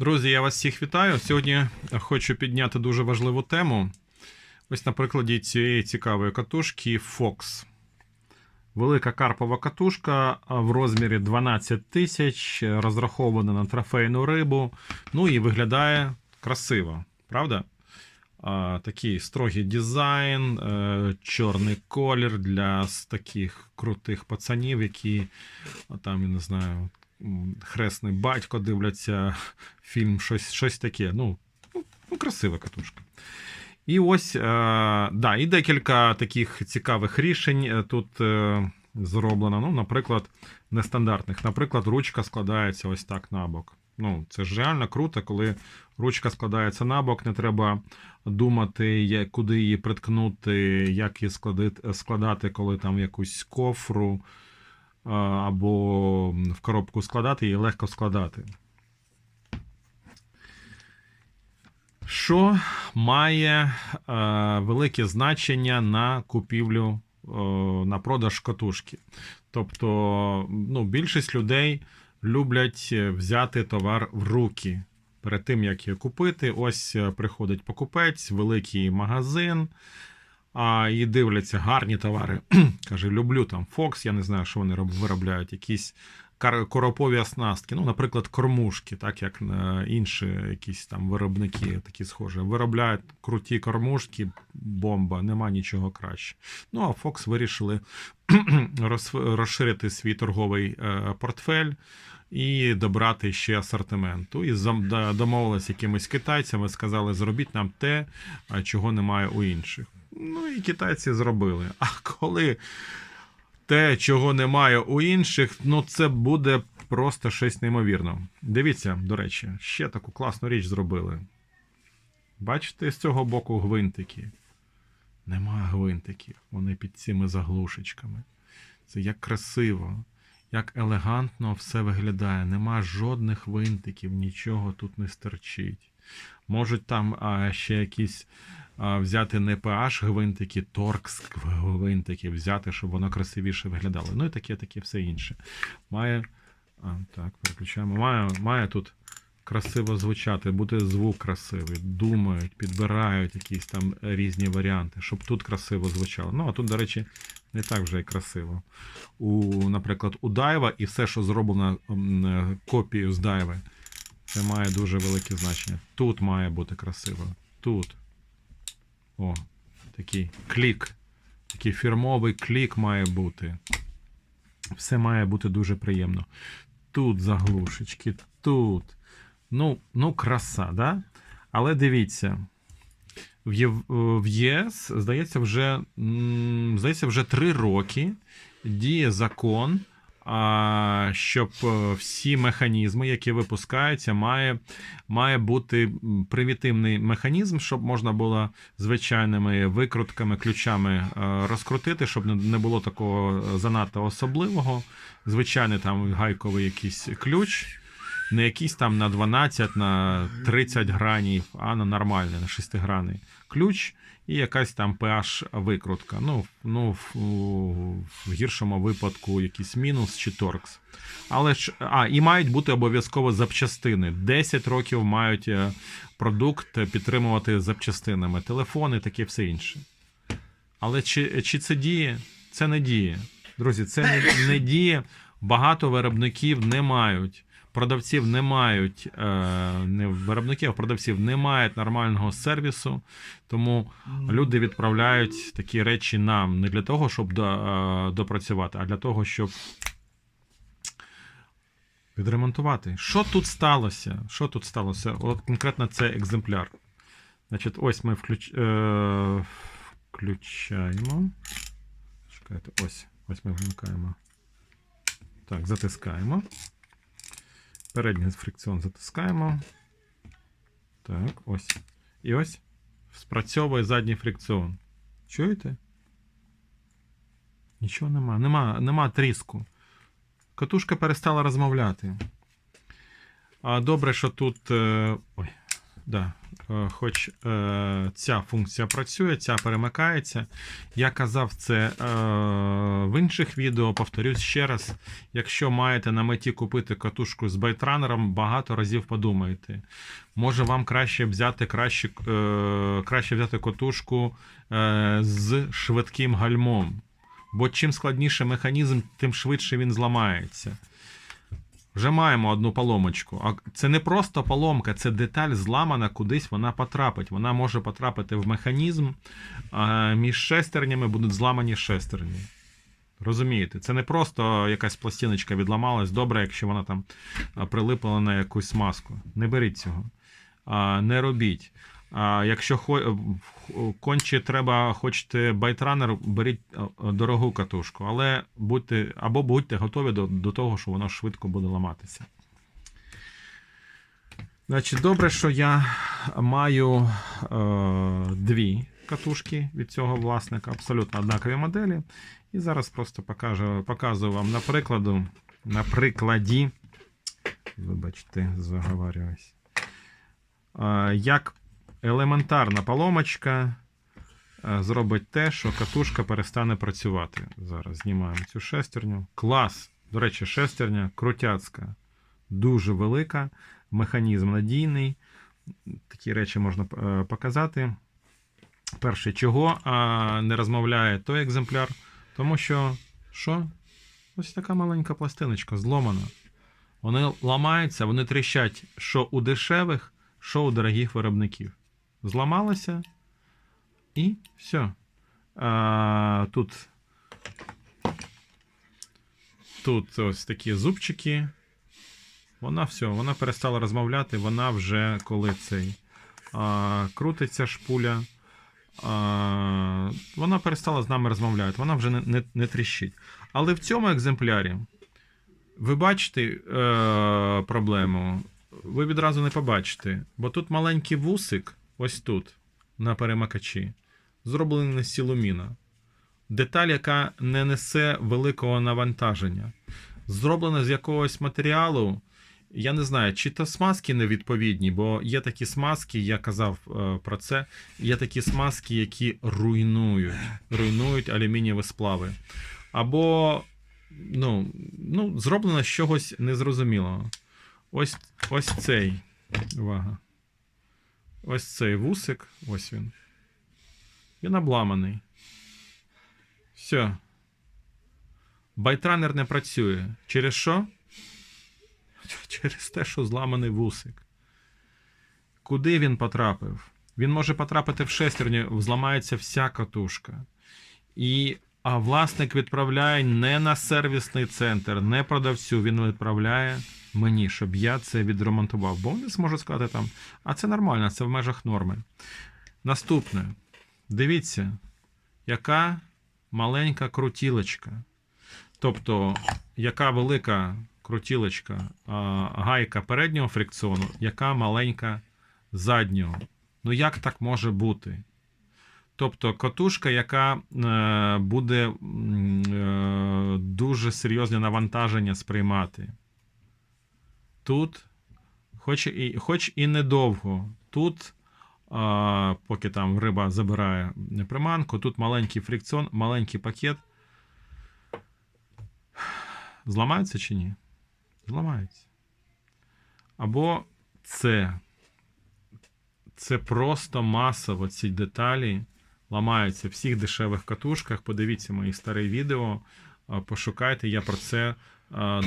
Друзі, я вас всіх вітаю. Сьогодні хочу підняти дуже важливу тему. Ось на прикладі цієї цікавої катушки Fox. Велика карпова катушка в розмірі 12 тисяч, розрахована на трофейну рибу. Ну і виглядає красиво, правда? Такий строгий дизайн, е, чорний колір для таких крутих пацанів, які там, я не знаю, хресний батько дивляться фільм, щось, щось таке. Ну, ну, ну, красива катушка. І ось, е, да, і декілька таких цікавих рішень е, тут е, зроблено. Ну, наприклад, нестандартних. Наприклад, ручка складається ось так на бок. Ну, це ж реально круто, коли ручка складається на бок, не треба думати, куди її приткнути, як її складати, коли там якусь кофру або в коробку складати, її легко складати. Що має е, велике значення на купівлю, на продаж катушки? Тобто, ну, більшість людей люблять взяти товар в руки. Перед тим, як її купити, ось е, приходить покупець, великий магазин, а, і дивляться гарні товари. Каже, люблю там Fox, я не знаю, що вони роб- виробляють, якісь коропові оснастки, ну, наприклад, кормушки, так як е, інші якісь там виробники такі схожі. Виробляють круті кормушки, бомба, нема нічого краще. Ну, а Fox вирішили розширити свій торговий е, портфель. І добрати ще асортименту. І домовилися якимись китайцями, сказали, зробіть нам те, чого немає у інших. Ну і китайці зробили. А коли те, чого немає у інших, ну це буде просто щось неймовірно. Дивіться, до речі, ще таку класну річ зробили. Бачите, з цього боку гвинтики. Нема гвинтиків. Вони під цими заглушечками. Це як красиво, як елегантно все виглядає. Нема жодних винтиків, нічого тут не стерчить. Можуть там а, ще якісь взяти не PH гвинтики, торкс гвинтики взяти, щоб воно красивіше виглядало. Ну і таке, таке все інше. Має. А, так, переключаємо. Має, має тут красиво звучати, бути звук красивий, думають, підбирають якісь там різні варіанти, щоб тут красиво звучало. Ну, а тут, до речі, не так вже і красиво. У, наприклад, у Дайва і все, що зроблено копією з Дайви, це має дуже велике значення. Тут має бути красиво. Тут. О, такий клік. Такий фірмовий клік має бути. Все має бути дуже приємно. Тут заглушечки, тут. Ну, ну краса, да? Але дивіться. В в ЄС, здається, вже, здається, вже три роки діє закон, щоб е, всі механізми, які випускаються, має, має бути примітивний механізм, щоб можна було звичайними викрутками, ключами е, розкрутити, щоб не- було такого е, занадто особливого. Звичайний там гайковий якийсь ключ. Не якийсь там на 12, на 30 гранів, а на нормальний, на 6 граний ключ і якась там PH викрутка. Ну, ну в, в гіршому випадку якийсь мінус чи торкс. Але ж, а, і мають бути обов'язково запчастини. 10 років мають е, продукт підтримувати запчастинами, телефони, таке все інше. Але чи, чи це діє? Це не діє. Друзі, це не, не діє. Багато виробників не мають. Продавців не мають, е, не виробників, а продавців не мають нормального сервісу, тому люди відправляють такі речі нам не для того, щоб до, е, допрацювати, а для того, щоб відремонтувати. Що тут сталося? Що тут сталося? От конкретно це екземпляр. Значить, ось ми включ... е... включаємо. Чекайте, ось. Ось ми вмикаємо. Так, затискаємо. Передній фрикціон затискаємо. Так, ось. І ось спрацьовує задній фрикціон. Чуєте? Нічого нема. Нема, нема тріску. Катушка перестала розмовляти. А добре, що тут. е, Ой, да, е, хоч е, ця функція працює, ця перемикається. Я казав це е, в інших відео, повторюсь ще раз. Якщо маєте на меті купити катушку з байтранером, багато разів подумайте. Може вам краще взяти краще, е, краще взяти катушку е, з швидким гальмом. Бо чим складніше механізм, тим швидше він зламається. Вже маємо одну поломочку. А це не просто поломка, це деталь зламана, кудись вона потрапить. Вона може потрапити в механізм, а між шестернями будуть зламані шестерні. Розумієте, це не просто якась пластиночка відламалась. Добре, якщо вона там прилипала на якусь маску. Не беріть цього. Не робіть. Якщо хо... конче треба, хочете байтранер, беріть дорогу катушку, але будьте або будьте готові до, до того, що воно швидко буде ламатися. Значить, добре, що я маю е, дві катушки від цього власника, абсолютно однакові моделі. І зараз просто покажу, показую вам на прикладу, на прикладі. Вибачте, заговарююсь. Е, як елементарна поломочка е, зробить те, що катушка перестане працювати. Зараз знімаємо цю шестерню. Клас! До речі, шестерня крутяцька, дуже велика, механізм надійний. Такі речі можна е, показати. Перше, чого не розмовляє той екземпляр, тому що що? Ось така маленька пластиночка зломана. Вони ламаються, вони тріщать що у дешевих, що у дорогих виробників. Зламалося і все. А, тут, тут ось такі зубчики. Вона все, вона перестала розмовляти, вона вже коли цей а, крутиться шпуля. А, вона перестала з нами розмовляти, вона вже не, не, не тріщить. Але в цьому екземплярі ви бачите е, проблему, ви відразу не побачите, бо тут маленький вусик, ось тут, на перемикачі, зроблений з сілуміна. Деталь, яка не несе великого навантаження. Зроблена з якогось матеріалу. Я не знаю, чи то смазки невідповідні, бо є такі смазки, я казав е, про це. Є такі смазки, які руйнують, руйнують алюмінієві сплави. Або ну, ну, зроблено з чогось незрозумілого. Ось, ось цей. Увага. Ось цей вусик, ось він. Він обламаний. Все. Байтранер не працює. Через що? Через те, що зламаний вусик. Куди він потрапив? Він може потрапити в шестерню, зламається вся катушка. І а власник відправляє не на сервісний центр, не продавцю. Він відправляє мені, щоб я це відремонтував. Бо вони зможуть сказати там, а це нормально, це в межах норми. Наступне. Дивіться, яка маленька крутілочка. Тобто, яка велика крутілочка, гайка переднього фрикціону, яка маленька заднього. Ну, як так може бути? Тобто катушка, яка е, буде е, дуже серйозне навантаження сприймати. Тут, хоч і хоч і недовго, тут, е, поки там риба забирає приманку, тут маленький фрикціон, маленький пакет. Зламається чи ні? Зламається. Або це. Це просто масово ці деталі ламаються в всіх дешевих катушках. Подивіться мої старі відео, пошукайте, я про це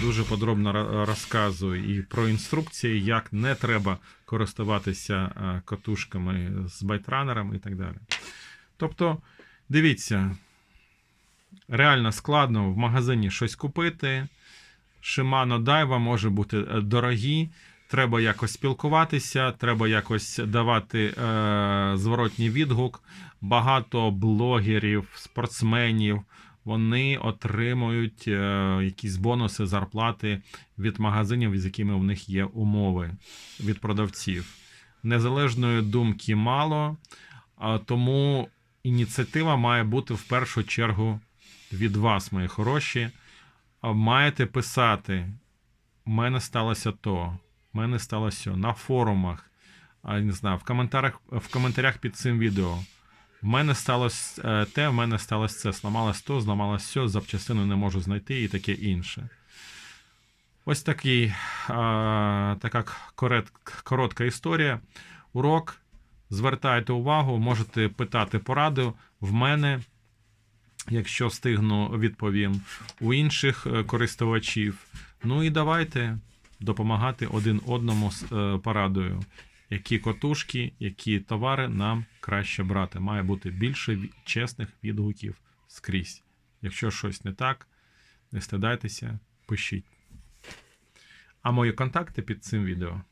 дуже подробно розказую. І про інструкції, як не треба користуватися катушками з байтранером і так далі. Тобто, дивіться, реально складно в магазині щось купити. Shimano Daiwa може бути е, дорогі. Треба якось спілкуватися, треба якось давати е, зворотній відгук. Багато блогерів, спортсменів вони отримують е, якісь бонуси, зарплати від магазинів, з якими в них є умови від продавців. Незалежної думки мало, тому ініціатива має бути в першу чергу від вас, мої хороші. Маєте писати: у мене сталося то, у мене сталося на форумах. не знаю, в коментарях, в коментарях під цим відео. В мене сталося е, те, в мене сталося це. Зламалось то, зламалось все, запчастину не можу знайти і таке інше. Ось такий, а, така коротка історія. Урок. Звертайте увагу, можете питати пораду в мене, якщо встигну, відповім, у інших е, користувачів. Ну і давайте допомагати один одному з е, порадою. Які котушки, які товари нам краще брати. Має бути більше чесних відгуків скрізь. Якщо щось не так, не стидайтеся, пишіть. А мої контакти під цим відео.